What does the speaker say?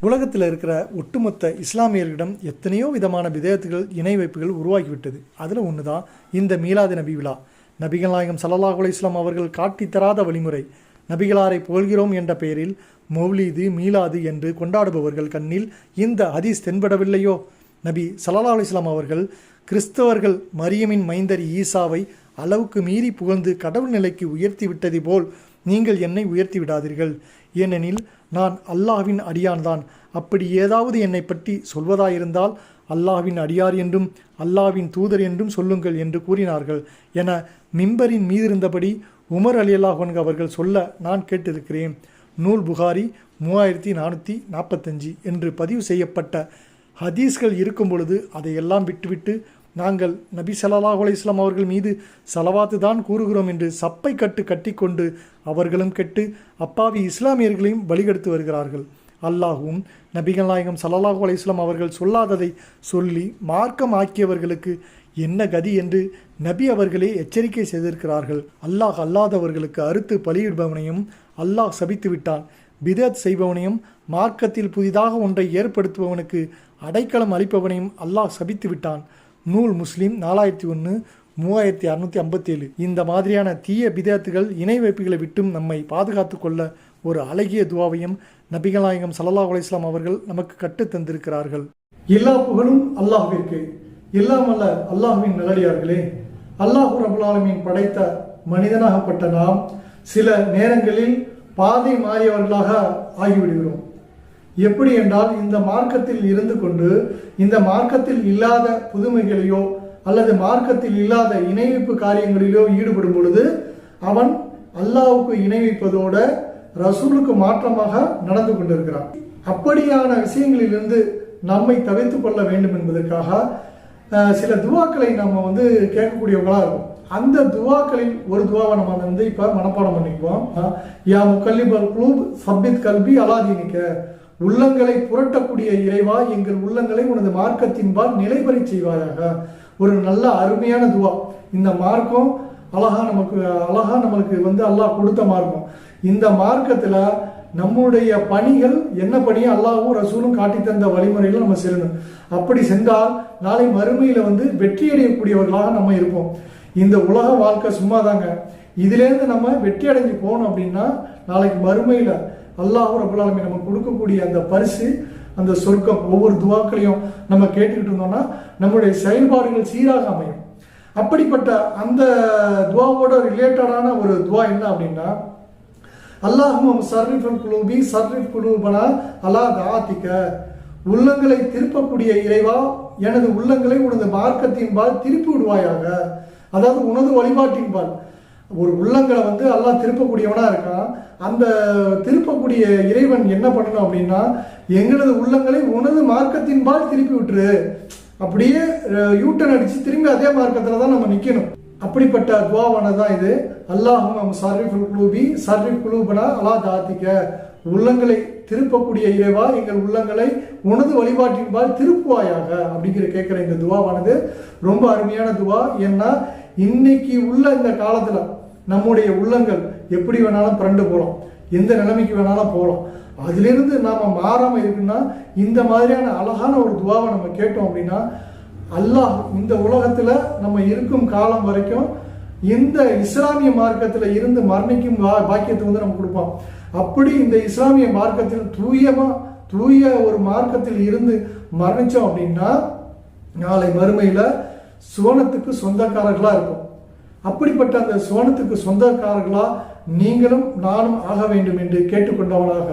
உலகத்தில் இருக்கிற ஒட்டுமொத்த இஸ்லாமியர்களிடம் எத்தனையோ விதமான விதயத்துகள் இணை வைப்புகள் உருவாகிவிட்டது. அதில் ஒன்று தான் இந்த மீலாது நபி விழா. நபிகள் நாயகம் ஸல்லல்லாஹு அவர்கள் காட்டித் தராத வழிமுறை. நபிகளாரை புகழ்கிறோம் என்ற பெயரில் மௌலீது மீலாது என்று கொண்டாடுபவர்கள் கண்ணில் இந்த ஹதீஸ் தென்படவில்லையோ? நபி சல்லா அலைஹி அவர்கள் கிறிஸ்தவர்கள் மரியமின் மைந்தர் ஈசாவை அளவுக்கு மீறி புகழ்ந்து கடவுள் நிலைக்கு உயர்த்தி விட்டது போல் நீங்கள் என்னை உயர்த்தி விடாதீர்கள். ஏனெனில் நான் அல்லாஹ்வின் அடியான்தான். அப்படி ஏதாவது என்னை பற்றி சொல்வதாயிருந்தால் அல்லாஹ்வின் அடியார் என்றும் அல்லாஹ்வின் தூதர் என்றும் சொல்லுங்கள் என்று கூறினார்கள். என மிம்பரின் மீதிருந்தபடி உமர் அலி அல்லாஹன் அவர்கள் சொல்ல நான் கேட்டிருக்கிறேன். நூல் புகாரி மூவாயிரத்தி நானூற்றி நாற்பத்தஞ்சு என்று பதிவு செய்யப்பட்ட ஹதீஸ்கள் இருக்கும் பொழுது அதையெல்லாம் விட்டுவிட்டு நாங்கள் நபி ஸல்லல்லாஹு இஸ்லாம் அவர்கள் மீது சலவாத்து தான் கூறுகிறோம் என்று சப்பை கட்டு கட்டிக்கொண்டு அவர்களும் கெட்டு அப்பாவி இஸ்லாமியர்களையும் பலிகெடுத்து வருகிறார்கள். அல்லாஹும் நபிகள் நாயகம் ஸல்லல்லாஹு அலைஹி அவர்கள் சொல்லாததை சொல்லி மார்க்கம் ஆக்கியவர்களுக்கு என்ன கதி என்று நபி அவர்களே எச்சரிக்கை செய்திருக்கிறார்கள். அல்லாஹ் அல்லாதவர்களுக்கு அறுத்து பலியிடுபவனையும் அல்லாஹ் சபித்து விட்டான் பிதத் செய்பவனையும் மார்க்கத்தில் புதிதாக ஒன்றை ஏற்படுத்துபவனுக்கு அடைக்கலம் அளிப்பவனையும் அல்லாஹ் சபித்து விட்டான் நூல் முஸ்லீம் நாலாயிரத்தி ஒன்று மூவாயிரத்தி அறுநூற்றி ஐம்பத்தேழு. இந்த மாதிரியான தீய பிதேத்துகள் இணை வைப்புகளை விட்டும் நம்மை பாதுகாத்து கொள்ள ஒரு அழகிய துவாவையும் நபிகநாயகம் சல்லா அலிஸ்லாம் அவர்கள் நமக்கு கட்டு தந்திருக்கிறார்கள். எல்லா புகழும் அல்லாஹ்விற்கு. எல்லாம் அல்ல அல்லாஹுவின் நல்லடியார்களே அல்லாஹ் ரபுல்லாலமின் படைத்த மனிதனாகப்பட்ட நாம் சில நேரங்களில் பாதை மாறியவர்களாக ஆகிவிடுகிறோம். எப்படி என்றால் இந்த மார்க்கத்தில் இருந்து கொண்டு இந்த மார்க்கத்தில் இல்லாத புதுமைகளையோ அல்லது மார்க்கத்தில் இல்லாத இணைவிப்பு காரியங்களிலோ ஈடுபடும் பொழுது அவன் அல்லாஹ்வுக்கு இணைவிப்பதோடு ரசூலுக்கு மாற்றமாக நடந்து கொண்டிருக்கிறான். அப்படியான விஷயங்களிலிருந்து நம்மை தவிர்த்து கொள்ள வேண்டும் என்பதற்காக சில துவாக்களை நம்ம வந்து கேட்கக்கூடியவங்களா இருக்கும் அந்த துவாக்களில் ஒரு துவாவை நம்ம வந்து இப்போ மனப்பாடம் பண்ணிக்குவோம். யா யா முக்கல்லிபல் குளூப் சப்பித் கல்வி அலாதீனிக்க. உள்ளங்களை புரட்டக்கூடிய இறைவா எங்கள் உள்ளங்களை உனது மார்க்கத்தின்பால் நிலைபெறச் செய்வாயாக. ஒரு நல்ல அருமையான துவா. இந்த மார்க்கம் அழகா நமக்கு அழகா நம்மளுக்கு வந்து அல்லாஹ் கொடுத்த மார்க்கம். இந்த மார்க்கத்தில் நம்முடைய பணிகள் என்ன பணியும் அல்லாவும் ரசூலும் காட்டி தந்த வழிமுறையில் நம்ம செல்லணும். அப்படி சென்றால் நாளை மறுமையில் வந்து வெற்றி அடையக்கூடியவர்களாக நம்ம இருப்போம். இந்த உலக வாழ்க்கை சும்மாதாங்க. இதுலேருந்து நம்ம வெற்றி அடைஞ்சு போனோம் அப்படின்னா நாளைக்கு மறுமையில் அல்லாஹ் ரபுல்லாலுமே நம்ம நமக்கு கொடுக்கக்கூடிய அந்த பரிசு அந்த சொர்க்கம் ஒவ்வொரு துவாக்களையும் நம்ம கேட்டுக்கிட்டு இருந்தோம்னா நம்முடைய செயல்பாடுகள் சீராக அமையும். அப்படிப்பட்ட அந்த துவாவோட ரிலேட்டடான ஒரு துவா என்ன அப்படின்னா அல்லாஹும் சர்ரிஃபுல் குலூபி சர்ரிஃப் குலூபனா அல்லா தாத்திக்க உள்ளங்களை திருப்பக்கூடிய இறைவா எனது உள்ளங்களை உனது மார்க்கத்தின்பால் திருப்பி விடுவாயாக. அதாவது உனது வழிபாட்டின்பால். ஒரு உள்ளங்களை வந்து எல்லாம் திருப்பக்கூடியவனாக இருக்கான். அந்த திருப்பக்கூடிய இறைவன் என்ன பண்ணணும் அப்படின்னா எங்களது உள்ளங்களை உனது மார்க்கத்தின்பால் திருப்பி விட்டுரு. அப்படியே யூட்டன் அடித்து திரும்பி அதே மார்க்கத்தில் தான் நம்ம நிற்கணும் அப்படிப்பட்ட துவாவானது தான் இது. அல்லாஹும் நம்ம சர்ரிஃபுல் குலூபி சர்ரிஃப் குலூபனா அலா தாத்திக்க உள்ளங்களை திருப்பக்கூடிய இறைவா எங்கள் உள்ளங்களை உனது வழிபாட்டின்பால் திருப்புவாயாக அப்படிங்கிற கேட்குற இந்த துவாவானது. ரொம்ப அருமையான துவா. ஏன்னா இன்னைக்கு உள்ள இந்த காலத்தில் நம்முடைய உள்ளங்கள் எப்படி வேணாலும் பிறண்டு போகலாம் எந்த நிலைமைக்கு வேணாலும் போகலாம் அதுலேருந்து நாம் மாறாமல் இருக்குன்னா இந்த மாதிரியான அழகான ஒரு துவாவை நம்ம கேட்டோம் அப்படின்னா அல்லாஹ் இந்த உலகத்தில் நம்ம இருக்கும் காலம் வரைக்கும் இந்த இஸ்லாமிய மார்க்கத்தில் இருந்து மரணிக்கும் பா- பாக்கியத்தை வந்து நம்ம கொடுப்போம் அப்படி இந்த இஸ்லாமிய மார்க்கத்தில் தூயமாக தூய ஒரு மார்க்கத்தில் இருந்து மரணிச்சோம் அப்படின்னா நாளை மறுமையில் சுவனத்துக்கு சொந்தக்காரர்களாக இருக்கும். அப்படிப்பட்ட அந்த சுவனத்துக்கு சொந்தக்காரர்களாக நீங்களும் நானும் ஆக வேண்டும் என்று கேட்டுக்கொண்டவனாக.